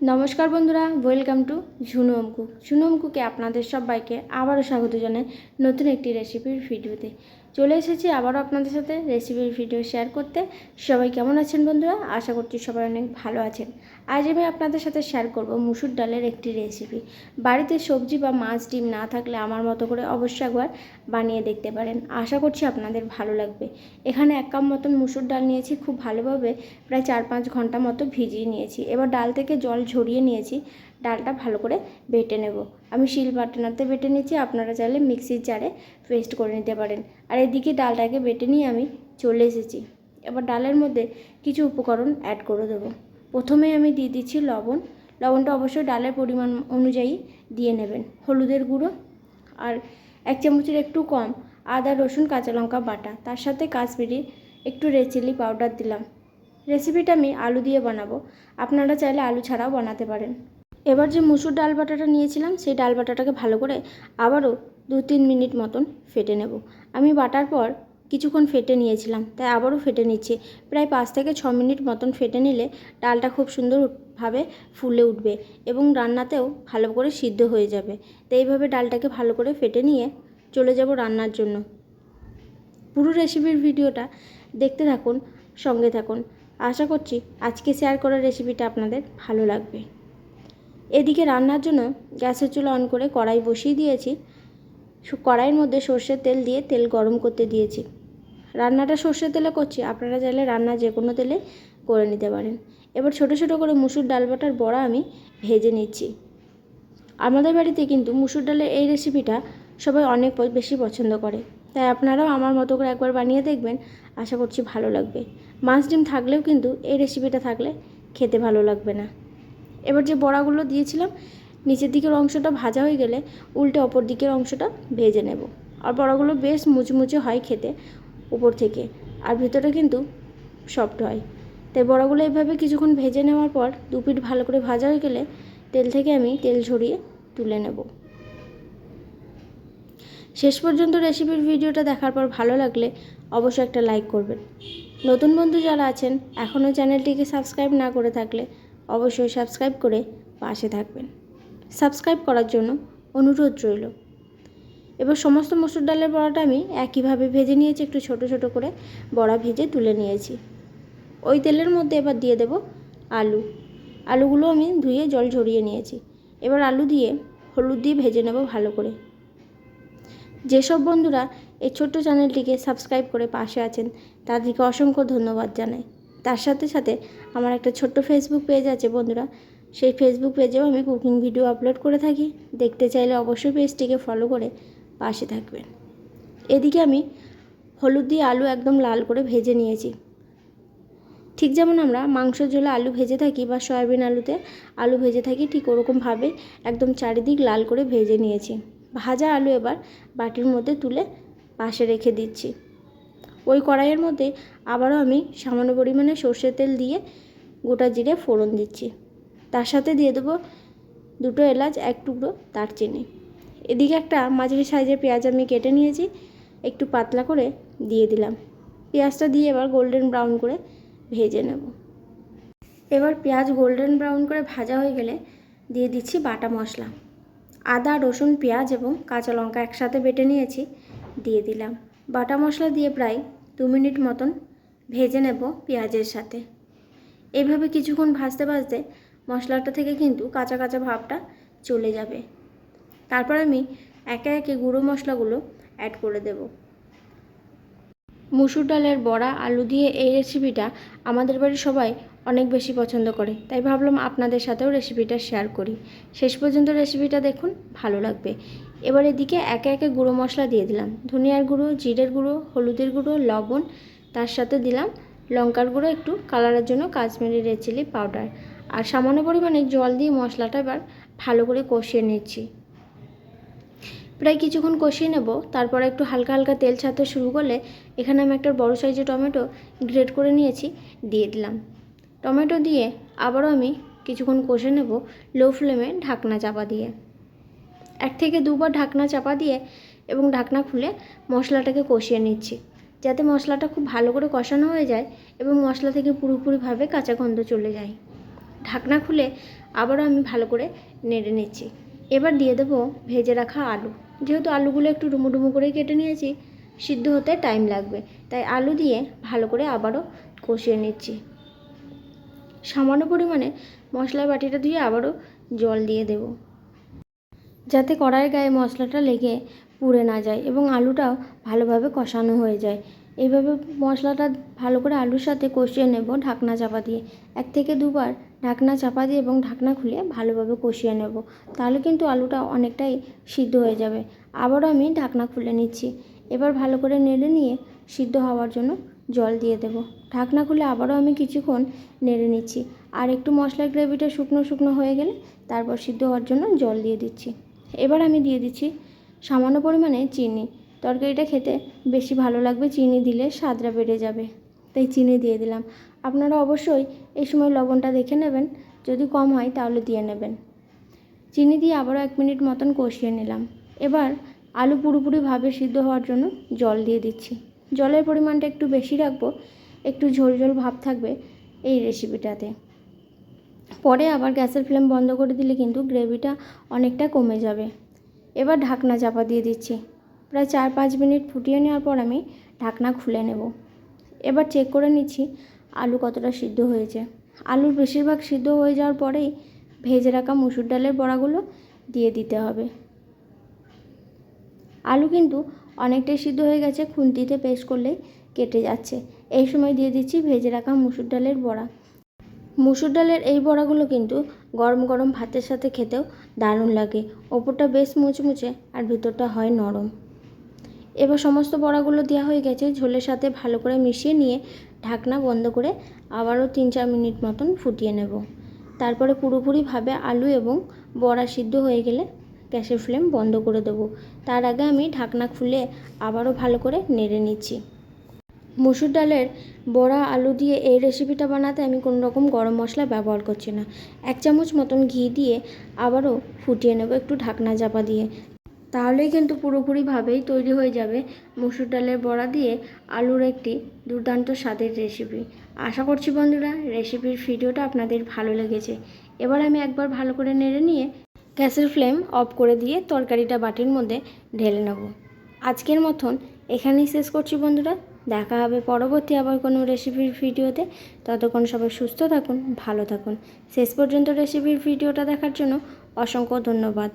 নমস্কার বন্ধুরা welcome to Jhunu cook Jhunu অঙ্কুকে আপনাদের সবাইকে আবারও স্বাগত জানাই নতুন একটি রেসিপির ভিডিওতে চলে এসেছি আবারও আপনাদের সাথে রেসিপির ভিডিও শেয়ার করতে। সবাই কেমন আছেন বন্ধুরা? আশা করছি সবাই অনেক ভালো আছেন। আজ আমি আপনাদের সাথে শেয়ার করব মুসুর ডালের একটি রেসিপি। বাড়িতে সবজি বা মাছ ডিম না থাকলে আমার মতো করে অবশ্যই একবার বানিয়ে দেখতে পারেন। আশা করছি আপনাদের ভালো লাগবে। এখানে এক কাপ মতন মুসুর ডাল নিয়েছি, খুব ভালোভাবে প্রায় চার পাঁচ ঘণ্টা মতো ভিজিয়ে নিয়েছি। এবার ডাল থেকে জল ঝরিয়ে নিয়েছি। ডালটা ভালো করে বেটে নেব। আমি শিল বাটনাতে বেটে নিয়েছি, আপনারা চাইলে মিক্সির জারে পেস্ট করে নিতে পারেন। আর এদিকে ডালটাকে বেটে নিয়ে আমি চলে এসেছি। এবার ডালের মধ্যে কিছু উপকরণ অ্যাড করে দেবো। প্রথমে আমি দিয়ে দিচ্ছি লবণ। লবণটা অবশ্যই ডালের পরিমাণ অনুযায়ী দিয়ে নেবেন। হলুদের গুঁড়ো আর এক চামচের একটু কম আদা, রসুন, কাঁচা লঙ্কা বাটা। তার সাথে কাশ্মীরি একটু রেড চিলি পাউডার দিলাম। রেসিপিটা আমি আলু দিয়ে বানাবো। আপনারা চাইলে আলু ছাড়াও বানাতে পারেন। এবার যে মুসুর ডাল বাটাটা নিয়েছিলাম, সেই ডাল বাটাটাকে ভালো করে আবারও দু তিন মিনিট মতন ফেটে নেব। আমি বাটার পর কিছুক্ষণ ফেটে নিয়েছিলাম, তাই আবারও ফেটে নিচ্ছি। প্রায় পাঁচ থেকে ছ মিনিট মতন ফেটে নিলে ডালটা খুব সুন্দরভাবে ফুলে উঠবে এবং রান্নাতেও ভালো করে সিদ্ধ হয়ে যাবে। তো এইভাবে ডালটাকে ভালো করে ফেটে নিয়ে চলে যাব রান্নার জন্য। পুরো রেসিপির ভিডিওটা দেখতে থাকুন, সঙ্গে থাকুন। আশা করছি আজকে শেয়ার করা রেসিপিটা আপনাদের ভালো লাগবে। এদিকে রান্নার জন্য গ্যাসের চুলা অন করে কড়াই বসিয়ে দিয়েছি। কড়াইয়ের মধ্যে সর্ষের তেল দিয়ে তেল গরম করতে দিয়েছি। রান্নাটা সর্ষের তেলে করছি, আপনারা চাইলে রান্না যে কোনো তেলে করে নিতে পারেন। এবার ছোট ছোট করে মুসুর ডাল বাটার বড়া আমি ভেজে নিচ্ছি। আমাদের বাড়িতে কিন্তু মুসুর ডালের এই রেসিপিটা সবাই অনেক বেশি পছন্দ করে। তাই আপনারাও আমার মতো করে একবার বানিয়ে দেখবেন, আশা করছি ভালো লাগবে। মাছ ডিম থাকলেও কিন্তু এই রেসিপিটা থাকলে খেতে ভালো লাগবে না। এবার যে বড়াগুলো দিয়েছিলাম, নিচের দিকের অংশটা ভাজা হয়ে গেলে উল্টে অপর দিকের অংশটা ভেজে নেব। আর বড়াগুলো বেশ মুচমুচে হয় খেতে উপর থেকে, আর ভেতরে কিন্তু সফট হয়। তাই বড়াগুলো এভাবে কিছুক্ষণ ভেজে নেওয়ার পর দু পিঠ ভালো করে ভাজা হয়ে গেলে তেল থেকে আমি তেল ঝরিয়ে তুলে নেব। শেষ পর্যন্ত রেসিপির ভিডিওটা দেখার পর ভালো লাগলে অবশ্যই একটা লাইক করবেন। নতুন বন্ধু যারা আছেন, এখনও চ্যানেলটিকে সাবস্ক্রাইব না করে থাকলে অবশ্যই সাবস্ক্রাইব করে পাশে থাকবেন। সাবস্ক্রাইব করার জন্য অনুরোধ রইল। এবার সমস্ত মসুর ডালের বড়াটা আমি একইভাবে ভেজে নিয়েছি, একটু ছোট ছোট করে বড়া ভেজে তুলে নিয়েছি। ওই তেলের মধ্যে এবার দিয়ে দেব আলু। আলুগুলো আমি ধুয়ে জল ঝরিয়ে নিয়েছি। এবার আলু দিয়ে হলুদ দিয়ে ভেজে নেব ভালো করে। যেসব বন্ধুরা এই ছোট্ট চ্যানেলটিকে সাবস্ক্রাইব করে পাশে আছেন, তাদেরকে অসংখ্য ধন্যবাদ জানাই। তার সাথে সাথে আমার একটা ছোট্ট ফেসবুক পেজ আছে বন্ধুরা। সেই ফেসবুক পেজেও আমি কুকিং ভিডিও আপলোড করে থাকি। দেখতে চাইলে অবশ্যই পেজটিকে ফলো করে পাশে থাকবেন। এদিকে আমি হলুদ দিয়ে আলু একদম লাল করে ভেজে নিয়েছি। ঠিক যেমন আমরা মাংসের ঝোলে আলু ভেজে থাকি বা সয়াবিন আলুতে আলু ভেজে থাকি, ঠিক ওরকমভাবে একদম চারিদিক লাল করে ভেজে নিয়েছি। ভাজা আলু এবার বাটির মধ্যে তুলে পাশে রেখে দিচ্ছি। ওই কড়াইয়ের মধ্যে আবারও আমি সামান্য পরিমাণে সর্ষের তেল দিয়ে গোটা জিরে ফোড়ন দিচ্ছি। তার সাথে দিয়ে দেবো দুটো এলাচ, এক টুকরো দারচিনি। এদিকে একটা মাঝারি সাইজের পেঁয়াজ আমি কেটে নিয়েছি, একটু পাতলা করে দিয়ে দিলাম। পেঁয়াজটা দিয়ে এবার গোল্ডেন ব্রাউন করে ভেজে নেব। এবার পেঁয়াজ গোল্ডেন ব্রাউন করে ভাজা হয়ে গেলে দিয়ে দিচ্ছি বাটা মশলা। আদা, রসুন, পেঁয়াজ এবং কাঁচা লঙ্কা একসাথে বেটে নিয়েছি, দিয়ে দিলাম। বাটা মশলা দিয়ে প্রায় দু মিনিট মতন ভেজে নেব পেঁয়াজের সাথে। এইভাবে কিছুক্ষণ ভাজতে ভাজতে মশলাটা থেকে কিন্তু কাঁচা কাঁচা ভাবটা চলে যাবে। তারপর আমি একে একে গুঁড়ো মশলাগুলো অ্যাড করে দেব। মুসুর ডালের বড়া, আলু দিয়ে এই রেসিপিটা আমাদের বাড়ির সবাই অনেক বেশি পছন্দ করে। তাই ভাবলাম আপনাদের সাথেও রেসিপিটা শেয়ার করি। শেষ পর্যন্ত রেসিপিটা দেখুন, ভালো লাগবে। এবার এদিকে একে একে গুঁড়ো মশলা দিয়ে দিলাম। ধনিয়ার গুঁড়ো, জিরের গুঁড়ো, হলুদের গুঁড়ো, লবণ, তার সাথে দিলাম লঙ্কার গুঁড়ো, একটু কালারের জন্য কাশ্মীরি রেড চিলি পাউডার। আর সামান্য পরিমাণে জল দিয়ে মশলাটা এবার ভালো করে কষিয়ে নিচ্ছি। প্রায় কিছুক্ষণ কষিয়ে নেব, তারপর একটু হালকা হালকা তেল ছাড়তে শুরু করলে এখানে আমি একটা বড় সাইজের টমেটো গ্রেট করে নিয়েছি, দিয়ে দিলাম। টমেটো দিয়ে আবারও আমি কিছুক্ষণ কষে নেব লো ফ্লেমে ঢাকনা চাপা দিয়ে। এক থেকে দুবার ঢাকনা চাপা দিয়ে এবং ঢাকনা খুলে মশলাটাকে কষিয়ে নিচ্ছি। যাতে মশলাটা খুব ভালো করে কষানো হয়ে যায় এবং মশলা থেকে পুরোপুরিভাবে কাঁচা গন্ধ চলে যায়। ঢাকনা খুলে আবারও আমি ভালো করে নেড়ে নিচ্ছি। এবার দিয়ে দেবো ভেজে রাখা আলু। যেহেতু আলুগুলো একটু ডুমো ডুমো করে কেটে নিয়েছি, সিদ্ধ হতে টাইম লাগবে। তাই আলু দিয়ে ভালো করে আবারও কষিয়ে নিচ্ছি। সামান্য পরিমাণে মশলা বাটিটা ধুয়ে আবারও জল দিয়ে দেব। যাতে কড়াইয়ের গায়ে মশলাটা লেগে পুড়ে না যায় এবং আলুটাও ভালোভাবে কষানো হয়ে যায়। এইভাবে মশলাটা ভালো করে আলুর সাথে কষিয়ে নেব ঢাকনা চাপা দিয়ে। এক থেকে দুবার ঢাকনা চাপা দিয়ে এবং ঢাকনা খুলে ভালোভাবে কষিয়ে নেব। তাহলে কিন্তু আলুটা অনেকটাই সিদ্ধ হয়ে যাবে। আবারও আমি ঢাকনা খুলে নিচ্ছি। এবার ভালো করে নেড়ে নিয়ে সিদ্ধ হওয়ার জন্য জল দিয়ে দেব। ঢাকনা খুলে আবারও আমি কিছুক্ষণ নেড়ে নিচ্ছি। আর একটু মশলার গ্রেভিটা শুকনো শুকনো হয়ে গেলে তারপর সিদ্ধ হওয়ার জন্য জল দিয়ে দিচ্ছি। এবার আমি দিয়ে দিচ্ছি সামান্য পরিমাণে চিনি। তরকারিটা খেতে বেশি ভালো লাগবে চিনি দিলে স্বাদটা বেড়ে যাবে। তাই চিনি দিয়ে দিলাম। আপনারা অবশ্যই এই সময় লবণটা দেখে নেবেন। যদি কম হয় তাহলে দিয়ে নেবেন। চিনি দিয়ে আবারও এক মিনিট মতন কষিয়ে নিলাম। এবার আলু পুরোপুরিভাবে সিদ্ধ হওয়ার জন্য জল দিয়ে দিচ্ছি। জলের পরিমাণটা একটু বেশি রাখব। একটু ঝোল ঝোল ভাব থাকবে এই রেসিপিটাতে পরে আবার গ্যাসের ফ্লেম বন্ধ করে দিলে কিন্তু গ্রেভিটা অনেকটা কমে যাবে। এবার ঢাকনা চাপা দিয়ে দিচ্ছি। প্রায় চার পাঁচ মিনিট ফুটিয়ে নেওয়ার পর আমি ঢাকনা খুলে নেব। এবার চেক করে নিচ্ছি আলু কতটা সিদ্ধ হয়েছে। আলুর বেশিরভাগ সিদ্ধ হয়ে যাওয়ার পরেই ভেজে রাখা মুসুর ডালের বড়াগুলো দিয়ে দিতে হবে। আলু কিন্তু অনেকটাই সিদ্ধ হয়ে গেছে, খুন্তিতে পেস্ট করলেই কেটে যাচ্ছে। এই সময় দিয়ে দিচ্ছি ভেজে রাখা মুসুর ডালের বড়া। মুসুর ডালের এই বড়াগুলো কিন্তু গরম গরম ভাতের সাথে খেতেও দারুণ লাগে। ওপরটা বেশ মুচমুচে আর ভিতরটা হয় নরম। এবার সমস্ত বড়াগুলো দেওয়া হয়ে গেছে, ঝোলের সাথে ভালো করে মিশিয়ে নিয়ে ঢাকনা বন্ধ করে আবারও তিন চার মিনিট মতন ফুটিয়ে নেব। তারপরে পুরোপুরিভাবে আলু এবং বড়া সিদ্ধ হয়ে গেলে গ্যাসের ফ্লেম বন্ধ করে দেবো। তার আগে আমি ঢাকনা খুলে আবারও ভালো করে নেড়ে নিচ্ছি। মুসুর ডালের বড়া, আলু দিয়ে এই রেসিপিটা বানাতে আমি কোনো রকম গরম মশলা ব্যবহার করছি না। এক চামচ মতন ঘি দিয়ে আবারও ফুটিয়ে নেব একটু ঢাকনা চাপা দিয়ে। তাহলেই কিন্তু পুরোপুরিভাবেই তৈরি হয়ে যাবে মুসুর ডালের বড়া দিয়ে আলুর একটি দুর্দান্ত স্বাদের রেসিপি আশা করছি বন্ধুরা রেসিপির ভিডিওটা আপনাদের ভালো লেগেছে। এবার আমি একবার ভালো করে নেড়ে নিয়ে গ্যাসের ফ্লেম অফ করে দিয়ে তরকারিটা বাটির মধ্যে ঢেলে নেব। আজকের মতন এখানেই শেষ করছি বন্ধুরা। দেখা হবে পরবর্তী আবার কোনো রেসিপির ভিডিওতে ততক্ষণ সবাই সুস্থ থাকুন, ভালো থাকুন। শেষ পর্যন্ত রেসিপির ভিডিওটা দেখার জন্য অসংখ্য ধন্যবাদ।